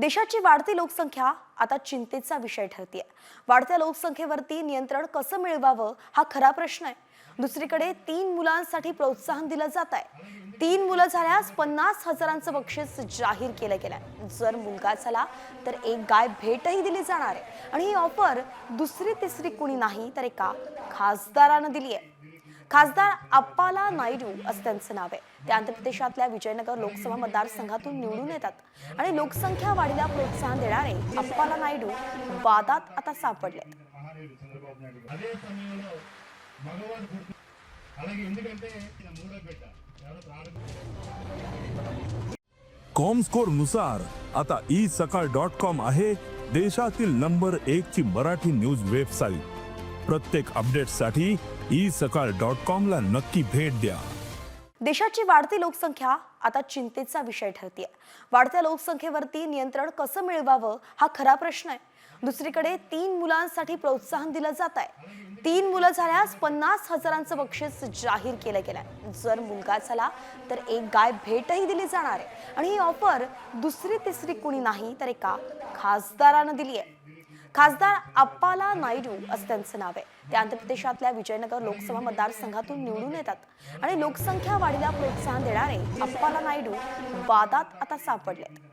देशाची वाढती लोकसंख्या आता चिंतेचा विषय ठरतीये. वाढत्या लोकसंख्येवरती नियंत्रण कसं मिळवावं हा खरा प्रश्न आहे. दुसरीकडे तीन मुलांसाठी प्रोत्साहन दिलं जात आहे तीन मुलं झाल्यास पन्नास हजारांचं बक्षीस जाहीर केलं गेलं जर मुलगा झाला तर एक गाय भेटही दिली जाणार आहे. आणि ही ऑफर दुसरी तिसरी कुणी नाही तर एका खासदारानं दिली आहे खासदार अप्पाला नायडू असं त्यांचं नाव आहे. ते आंध्र प्रदेशातल्या विजयनगर लोकसभा मतदारसंघातून निवडून येतात आणि लोकसंख्या वाढीला प्रोत्साहन देणारे अप्पाला नायडू वादात आता सापडले कॉम स्कोरनुसार आता ई सकाळ डॉट कॉम आहे देशातील नंबर एक ची मराठी न्यूज वेबसाईट. प्रत्येक अपडेटसाठी ई सकाळ डॉट कॉम ला नक्की भेट द्या. देशाची वाढती लोकसंख्या आता चिंतेचा विषय ठरते वाढत्या लोकसंख्येवरती नियंत्रण कसं मिळवावं हा खरा प्रश्न आहे. दुसरीकडे तीन मुलांसाठी प्रोत्साहन दिलं जात आहे तीन मुलं झाल्यास पन्नास हजारांचं बक्षीस जाहीर केलं गेलं जर मुलगा झाला तर एक गाय भेटही दिली जाणार आहे. आणि ही ऑफर दुसरी तिसरी कुणी नाही तर एका खासदारानं दिली आहे खासदार अप्पाला नायडू असं त्यांचं नाव आहे. ते आंध्र प्रदेशातल्या विजयनगर लोकसभा मतदारसंघातून निवडून येतात. आणि लोकसंख्या वाढीला प्रोत्साहन देणारे अप्पाला नायडू वादात आता सापडले